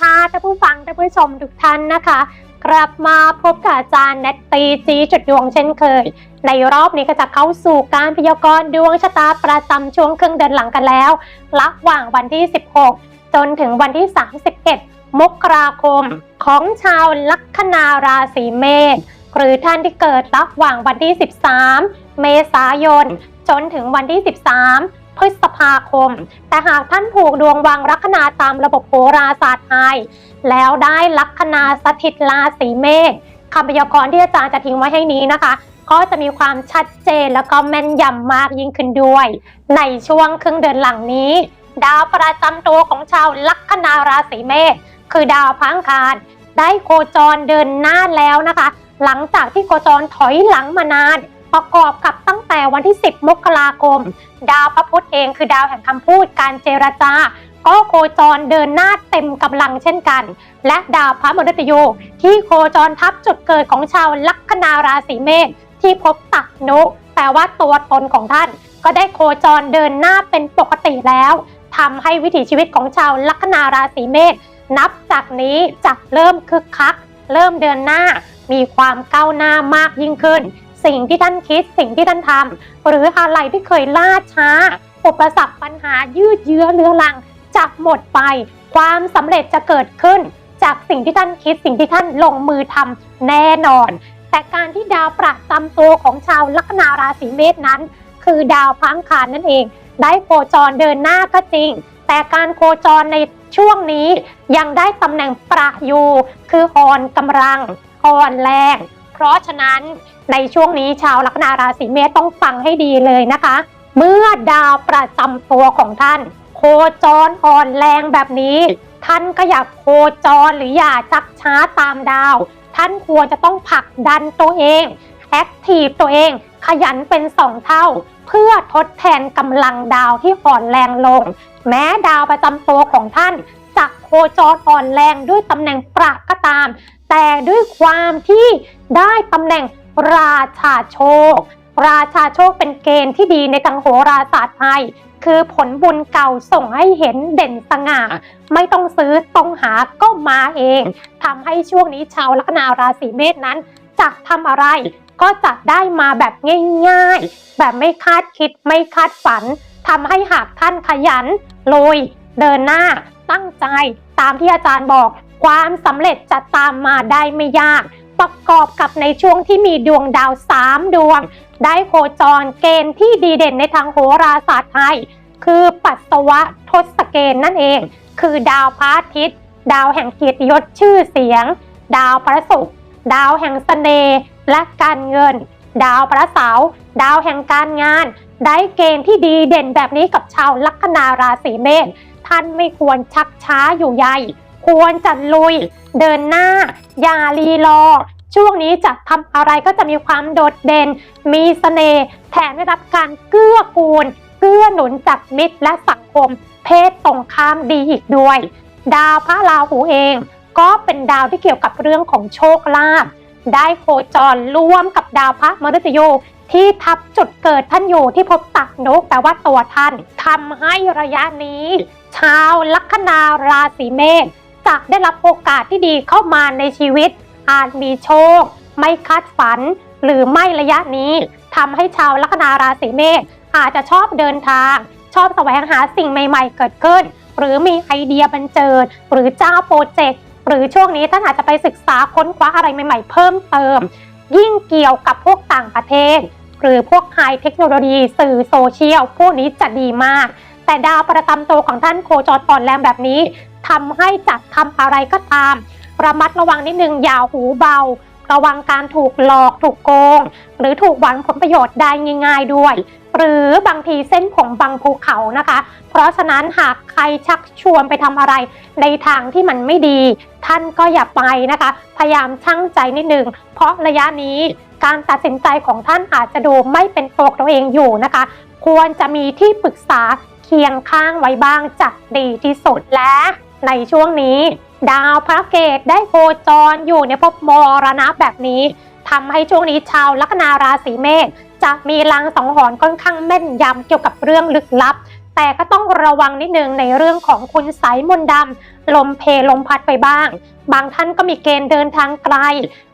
ค่ะท่านผู้ฟังท่านผู้ชมทุกท่านนะคะ กลับมาพบกับอาจารย์แนตตีจีจุดดวงเช่นเคย ในรอบนี้ก็จะเข้าสู่การพยากรณ์ดวงชะตาประจำช่วงครึ่งเดือนหลังกันแล้วระหว่างวันที่ 16 จนถึงวันที่ 31 มกราคมของชาวลัคนาราศีเมษหรือท่านที่เกิดระหว่างวันที่ 13 เมษายน จนถึงวันที่ 13 พฤษภาคม แต่หากท่านผูกดวงวางลัคนาตามระบบโหราศาสตร์ไทย แล้วได้ลัคนาสถิตราศีเมษคำพยากรณ์ที่อาจารย์จะทิ้งไว้ให้นี้นะคะ ก็จะมีความชัดเจนแล้วก็แม่นยำมากยิ่งขึ้นด้วย ในช่วงครึ่งเดือนหลังนี้ ดาวประจำตัวของชาวลัคนาราศีเมษคือดาวพังคารได้โคจรเดินหน้าแล้วนะคะ หลังจากที่โคจรถอยหลังมานาน ประกอบกับตั้งแต่วันที่ 10 มกราคม ดาวพระพุธเองคือดาวแห่งคำพูดการเจรจาก็โคจรเดินหน้าเต็มกำลังเช่นกัน และดาวพระมฤตยูที่โคจรทับจุดเกิดของชาวลัคนาราศีเมษที่พบตักนุ แปลว่าตัวตนของท่าน ก็ได้โคจรเดินหน้าเป็นปกติแล้วทำให้วิถีชีวิตของชาวลัคนาราศีเมษนับจากนี้จะเริ่มคึกคัก เริ่มเดินหน้า มีความก้าวหน้ามากยิ่งขึ้น สิ่งที่ท่านคิดสิ่งที่ท่านทำหรืออะไรที่เคยล่าช้าอุปสรรคปัญหายืดเยื้อเรื้อรังจะหมดไป ความสำเร็จจะเกิดขึ้น จากสิ่งที่ท่านคิดสิ่งที่ท่านลงมือทำแน่นอน แต่การที่ดาวประจำตัวของชาวลัคนาราศีเมษนั้น คือดาวพังคารนั่นเอง ได้โคจรเดินหน้าก็จริง แต่การโคจรในช่วงนี้ยังได้ตำแหน่งประยูคือฮอนกำลังฮอนแรง เพราะฉะนั้นในช่วงนี้ชาวลัคนาราศีเมษต้องฟังให้ดีเลยนะคะ เมื่อดาวประจำตัวของท่าน โคจรอ่อนแรงแบบนี้ ท่านก็อย่าโคจรหรืออย่าชักช้าตามดาว ท่านควรจะต้องผลักดันตัวเองแอคทีฟตัวเองขยันเป็นสองเท่า เพื่อทดแทนกำลังดาวที่อ่อนแรงลง แม้ดาวประจำตัวของท่านจะโคจรอ่อนแรงด้วยตำแหน่งประก็ตาม แต่ด้วยความที่ได้ตำแหน่งราชาโชค ราชาโชคเป็นเกณฑ์ที่ดีในทางโหราศาสตร์ไทย คือผลบุญเก่าส่งให้เห็นเด่นสง่า ไม่ต้องซื้อต้องหาก็มาเองทำให้ช่วงนี้ชาวลัคนาราศีเมษนั้น จะทำอะไรก็จะได้มาแบบง่ายๆ แบบไม่คาดคิดไม่คาดฝันทำให้หากท่านขยันลุยเดินหน้าตั้งใจตามที่อาจารย์บอก ความสำเร็จจะตามมาได้ไม่ยาก ประกอบกับในช่วงที่มีดวงดาวสามดวง ได้โคจรเกณฑ์ที่ดีเด่นในทางโหราศาสตร์ไทย คือปัสสวะทศเกณฑ์นั่นเอง คือดาวพระอาทิตย์ ดาวแห่งเกียรติยศชื่อเสียง ดาวพระศุกร์ดาวแห่งเสน่ห์และการเงิน ดาวพระเสาร์ดาวแห่งการงาน ได้เกณฑ์ที่ดีเด่นแบบนี้กับชาวลัคนาราศีเมษท่านไม่ควรชักช้าอยู่ใย ควรจะลุย เดินหน้า อย่ารีรอ ช่วงนี้จะทำอะไรก็จะมีความโดดเด่น มีเสน่ห์แถมได้รับการเกื้อกูล เกื้อหนุนจากมิตรและสังคม เพศตรงข้ามดีอีกด้วย ดาวพระราหูเอง ก็เป็นดาวที่เกี่ยวกับเรื่องของโชคลาภได้โคจรร่วมกับดาวพระมฤตยูที่ทับจุดเกิดท่านอยู่ที่พบตักนกแปลว่าตัวท่านทำให้ระยะนี้ ชาวลัคนาราศีเมษ จะได้รับโอกาสที่ดีเข้ามาในชีวิต อาจมีโชค ไม่คาดฝัน หรือไม่ระยะนี้ทำให้ชาวลัคนาราศีเมษอาจจะชอบเดินทาง ชอบแสวงหาสิ่งใหม่ ๆ เกิดขึ้น หรือมีไอเดียบันเจิด หรือเจ้าโปรเจกต์หรือช่วงนี้ท่านอาจจะไปศึกษาค้นคว้าอะไรใหม่ ๆ เพิ่มเติม ยิ่งเกี่ยวกับพวกต่างประเทศ หรือพวกไฮเทคโนโลยีสื่อโซเชียลพวกนี้จะดีมาก แต่ดาวประจำตัวของท่านโคจรอ่อนแรงแบบนี้ทำให้จัดทำอะไรก็ตาม ระมัดระวังนิดนึงอย่าหูเบา ระวังการถูกหลอกถูกโกง หรือถูกหวังผลประโยชน์ได้ง่าย ๆด้วย หรือบางทีเส้นผมบางภูเขานะคะ เพราะฉะนั้นหากใครชักชวนไปทำอะไร ในทางที่มันไม่ดี ท่านก็อย่าไปนะคะ พยายามชั่งใจนิดนึงเพราะระยะนี้การตัดสินใจของท่านอาจจะดูไม่เป็นตัวของตัวเองอยู่นะคะ ควรจะมีที่ปรึกษา เคียงข้างไว้บ้างจะดีที่สุดและในช่วงนี้ ดาวพระเกตได้โคจรอยู่ในภพมรณะแบบนี้ทำให้ช่วงนี้ชาวลัคนาราศีเมษจะมีลางสังหรณ์ค่อนข้างแม่นยำเกี่ยวกับเรื่องลึกลับ แต่ก็ต้องระวังนิดนึงในเรื่องของคุณไสยมนต์ดำลมเพลมพัดไปบ้าง บางท่านก็มีเกณฑ์เดินทางไกล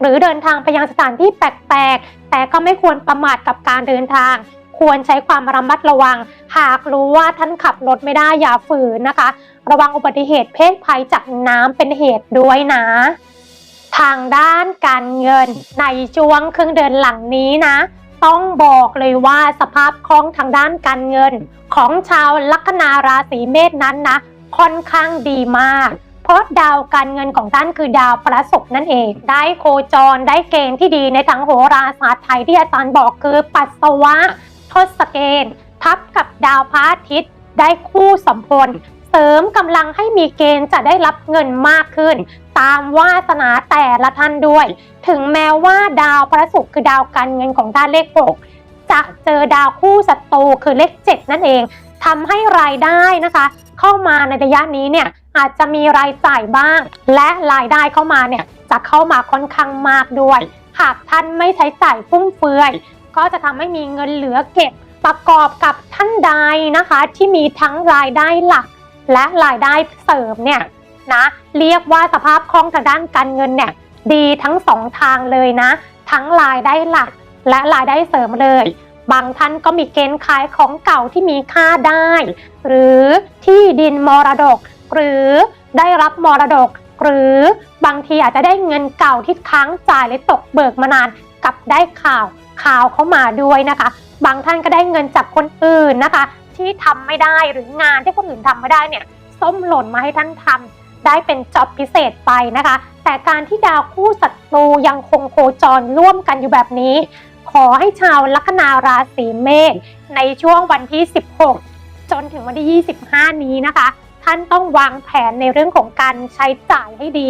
หรือเดินทางไปยังสถานที่แปลกๆ แต่ก็ไม่ควรประมาทกับการเดินทาง ควรใช้ความระมัดระวัง หากรู้ว่าท่านขับรถไม่ได้อย่าฝืนนะคะ ระวังอุบัติเหตุเพศภัยจากน้ำเป็นเหตุด้วยนะทางด้านการเงินในช่วงครึ่งเดือนหลังนี้นะ ต้องบอกเลยว่าสภาพคล่องทางด้านการเงิน ของชาวลัคนาราศีเมษนั้นนะ ค่อนข้างดีมาก เพราะดาวการเงินของท่านคือดาวประสบนั่นเอง ได้โคจรได้เกณฑ์ที่ดีในทางโหราศาสตร์ไทยที่อาจารย์บอกคือปัสสาวะ ทศเกณฑ์ทับกับดาวพระอาทิตย์ ได้คู่สมพลเสริมกำลังให้มีเกณฑ์จะได้รับเงินมากขึ้น ตามวาสนาแต่ละท่านด้วย ถึงแม้ว่าดาวพระศุกร์คือดาวการเงินของท่านเลข6จะเจอดาวคู่ศัตรูคือเลข 7 นั่นเองทำให้รายได้นะคะ เข้ามาในระยะนี้เนี่ยอาจจะมีรายจ่ายบ้าง และรายได้เข้ามาเนี่ยจะเข้ามาค่อนข้างมากด้วย หากท่านไม่ใช้จ่ายฟุ่มเฟือย ก็จะทำให้มีเงินเหลือเก็บประกอบกับท่านใดนะคะ ที่มีทั้งรายได้หลัก และรายได้เสริมเนี่ยนะเรียกว่าสภาพคล่องทางด้านการเงินเนี่ยดีทั้งสองทางเลยนะ ทั้งรายได้หลักและรายได้เสริมเลย บางท่านก็มีเกณฑ์ขายของเก่าที่มีค่าได้ หรือที่ดินมรดก หรือได้รับมรดก หรือบางทีอาจจะได้เงินเก่าที่ค้างจ่ายหรือตกเบิกมานานกับ ได้ข่าวข่าวเข้ามาด้วยนะคะ บางท่านก็ได้เงินจากคนอื่นนะคะ ที่ทำไม่ได้หรืองานที่คนอื่นทำไม่ได้เนี่ยส้มหล่นมาให้ท่านทำได้เป็นจ็อบพิเศษไปนะคะ แต่การที่ดาวคู่ศัตรูยังคงโคจรร่วมกันอยู่แบบนี้ ขอให้ชาวลัคนาราศีเมษในช่วงวันที่ 16 จนถึงวันที่ 25 นี้นะคะ ท่านต้องวางแผนในเรื่องของการใช้จ่ายให้ดี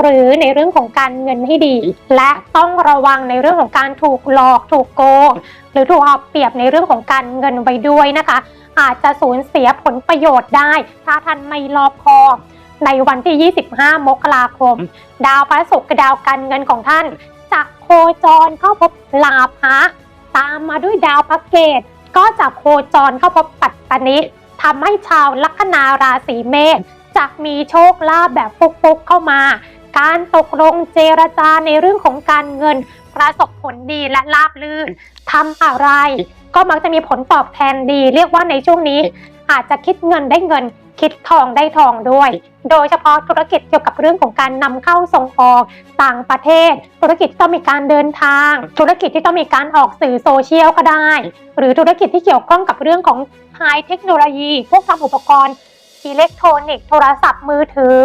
หรือในเรื่องของการเงินให้ดี และต้องระวังในเรื่องของการถูกหลอกถูกโกงหรือถูกเอาเปรียบในเรื่องของการเงินไปด้วยนะคะ อาจจะสูญเสียผลประโยชน์ได้ ถ้าท่านไม่รอบคอบในวันที่ 25 มกราคม ดาวพระศุกร์กับดาวการเงินของท่านจะโคจรเข้าพบลาภะตามมาด้วยดาวพระเกตก็จะโคจรเข้าพบปัตตนิทำให้ชาวลัคนาราศีเมษจะมีโชคลาภแบบฟุกๆเข้ามา การตกลงเจรจาในเรื่องของการเงิน ประสบผลดีและราบรื่นทำอะไร ก็มักจะมีผลตอบแทนดี เรียกว่าในช่วงนี้ อาจจะคิดเงินได้เงิน คิดทองได้ทองด้วย โดยเฉพาะธุรกิจเกี่ยวกับเรื่องของการนำเข้าส่งออกต่างประเทศ ธุรกิจที่ต้องมีการเดินทาง ธุรกิจที่ต้องมีการออกสื่อโซเชียลก็ได้ หรือธุรกิจที่เกี่ยวข้องกับเรื่องของไฮเทคโนโลยี พวกทำอุปกรณ์อิเล็กทรอนิกส์โทรศัพท์มือถือ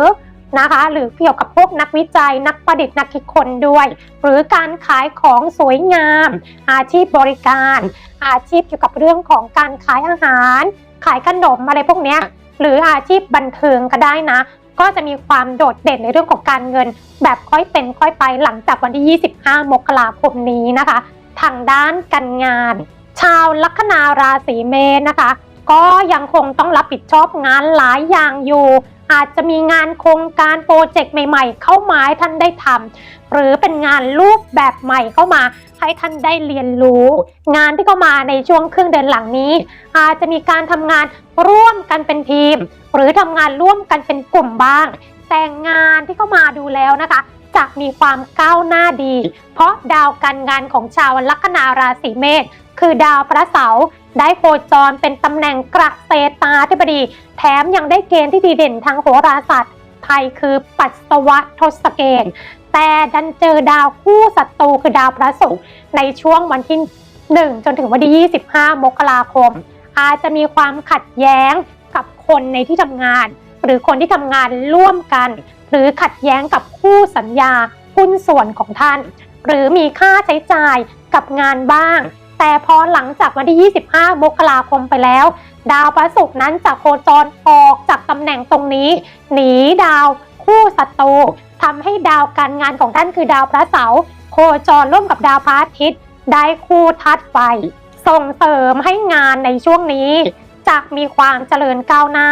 นะคะ หรือเกี่ยวกับพวกนักวิจัยนักประดิษฐ์นักคิดคนด้วย หรือการขายของสวยงาม อาชีพบริการ อาชีพเกี่ยวกับเรื่องของการขายอาหาร ขายขนมอะไรพวกเนี้ยหรืออาชีพบันเทิงก็ได้นะ ก็จะมีความโดดเด่นในเรื่องของการเงิน แบบค่อยเป็นค่อยไปหลังจากวันที่ 25 มกราคมนี้นะคะ ทางด้านการงาน ชาวลัคนาราศีเมษนะคะ ก็ยังคงต้องรับผิดชอบงานหลายอย่างอยู่ อาจจะมีงานโครงการโปรเจกต์ใหม่ ๆ เข้ามาให้ท่านได้ทำหรือเป็นงานรูปแบบใหม่เข้ามาให้ท่านได้เรียนรู้ งานที่เข้ามาในช่วงครึ่งเดือนหลังนี้ อาจจะมีการทำงานร่วมกันเป็นทีม หรือทำงานร่วมกันเป็นกลุ่มบ้าง แต่งานที่เข้ามาดูแล้วนะคะจะมีความก้าวหน้าดี เพราะดาวการงานของชาวลัคนาราศีเมษคือดาวพระเสาร์ ได้โคจรเป็นตำแหน่งกระเตตาธิบดี แถมยังได้เกณฑ์ที่ดีเด่นทางโหราศาสตร์ไทยคือปัสสวะทศเกณฑ์ แต่ดันเจอดาวคู่ศัตรูคือดาวพระศุกร์ในช่วงวันที่ 1 จนถึงวันที่ 25 มกราคม อาจจะมีความขัดแย้งกับคนในที่ทำงาน หรือคนที่ทำงานร่วมกัน หรือขัดแย้งกับคู่สัญญาหุ้นส่วนของท่าน หรือมีค่าใช้จ่ายกับงานบ้าง แต่พอหลังจากวันที่ 25 มกราคมไปแล้ว ดาวพระศุกร์นั้นจะโคจรออกจากตำแหน่งตรงนี้ หนีดาวคู่ศัตรูทำให้ดาวการงานของท่านคือดาวพระเสาร์โคจรร่วมกับดาวพระอาทิตย์ ได้คู่ทัดไฟ ส่งเสริมให้งานในช่วงนี้จะมีความเจริญก้าวหน้า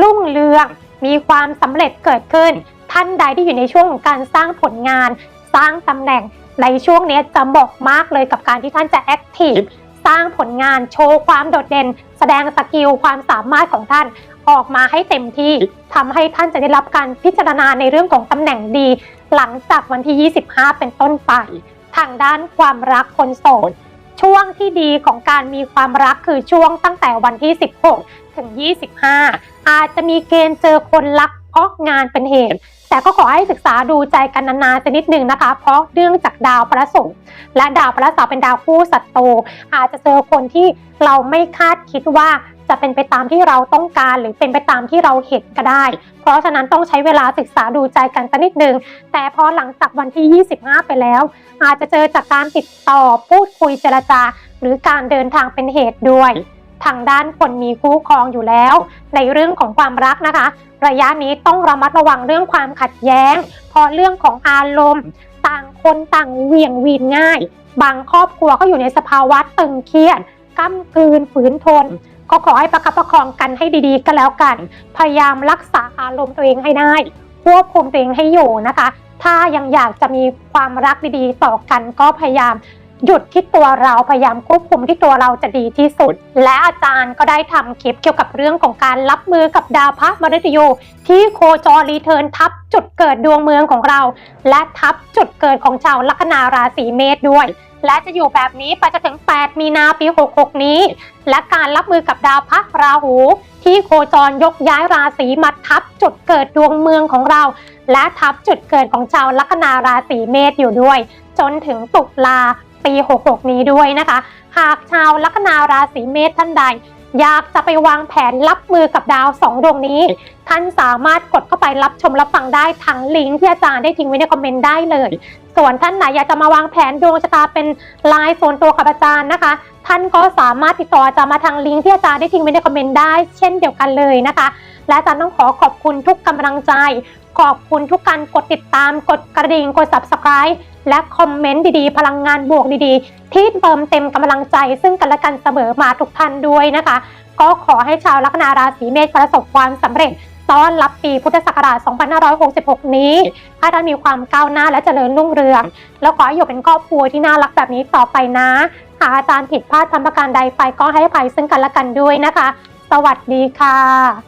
รุ่งเรือง มีความสำเร็จเกิดขึ้น ท่านใดที่อยู่ในช่วงของการสร้างผลงาน สร้างตำแหน่ง ในช่วงนี้จะเหมาะมากเลยกับการที่ท่านจะแอคทีฟสร้างผลงานโชว์ความโดดเด่น แสดงสกิลความสามารถของท่านออกมาให้เต็มที่ทำให้ท่านจะได้รับการพิจารณาในเรื่องของตำแหน่งดี หลังจากวันที่ 25 เป็นต้นไป ทางด้านความรักคนโสดช่วงที่ดีของการมีความรักคือช่วงตั้งแต่วันที่ 16 ถึง 25 อาจจะมีเกณฑ์เจอคนรักเพราะงานเป็นเหตุ แต่ก็ขอให้ศึกษาดูใจกันนานๆสักนิดหนึ่งนะคะ เพราะเนื่องจากดาวพระศุกร์และดาวพระเสาร์เป็นดาวคู่ศัตรูอาจจะเจอคนที่เราไม่คาดคิดว่าจะเป็นไปตามที่เราต้องการหรือเป็นไปตามที่เราเห็นก็ได้ เพราะฉะนั้นต้องใช้เวลาศึกษาดูใจกันสักนิดหนึ่งแต่พอหลังจากวันที่ 25 ไปแล้ว อาจจะเจอจากการติดต่อพูดคุยเจรจา หรือการเดินทางเป็นเหตุด้วย ทางด้านคนมีคู่ครองอยู่แล้ว ในเรื่องของความรักนะคะ ระยะนี้ต้องระมัดระวังเรื่องความขัดแย้ง เพราะเรื่องของอารมณ์ ต่างคนต่างเหวี่ยงวีนง่าย บางครอบครัวก็อยู่ในสภาวะตึงเครียดก้ำกืนฝืนทน ก็ขอให้ประคับประคองกันให้ดีๆ ก็แล้วกัน พยายามรักษาอารมณ์ตัวเองให้ได้ ควบคุมตัวเองให้อยู่นะคะ ถ้ายังอยากจะมีความรักดีๆ ต่อกันก็พยายาม หยุดที่ตัวเราพยายามควบคุมที่ตัวเราจะดีที่สุด และอาจารย์ก็ได้ทำคลิปเกี่ยวกับเรื่องของการรับมือกับดาวพระมฤตยูที่โคจรรีเทิร์นทับจุดเกิดดวงเมืองของเรา และทับจุดเกิดของชาวลัคนาราศีเมษด้วย และจะอยู่แบบนี้ไปจนถึง 8 มีนาปี 66 นี้ และการรับมือกับดาวพระราหู ที่โคจรยกย้ายราศีมาทับจุดเกิดดวงเมืองของเรา และทับจุดเกิดของชาวลัคนาราศีเมษอยู่ด้วย จนถึงตุลา ปี 66 นี้ด้วยนะคะ หากชาวลัคนาราศีเมษท่านใด อยากจะไปวางแผนรับมือกับดาวสองดวงนี้ ท่านสามารถกดเข้าไปรับชมรับฟังได้ทั้งลิงก์ที่อาจารย์ได้ทิ้งไว้ในคอมเมนต์ได้เลย ส่วนท่านไหนอยากจะมาวางแผนดวงชะตาเป็นลายส่วนตัวกับอาจารย์นะคะ ท่านก็สามารถติดต่ออาจารย์มาทางลิงก์ที่อาจารย์ได้ทิ้งไว้ในคอมเมนต์ได้ เช่นเดียวกันเลยนะคะ และอาจารย์ต้องขอขอบคุณทุกกำลังใจ ขอบคุณทุกการกดติดตาม กดกระดิ่งกด subscribe และคอมเมนต์ดีๆ พลังงานบวกดีๆ ที่เติมเต็มกำลังใจ ซึ่งกันและกันเสมอมาทุกท่านด้วยนะคะ ก็ขอให้ชาวลัคนาราศีเมษประสบความสำเร็จต้อนรับปีพุทธศักราช 2566 นี้ให้ท่านมีความก้าวหน้าและเจริญรุ่งเรือง แล้วขออยู่เป็นครอบครัวที่น่ารักแบบนี้ต่อไปนะ หากอาจารย์ผิดพลาดทำประการใดไปก็ให้อภัยซึ่งกันและกันด้วยนะคะ สวัสดีค่ะ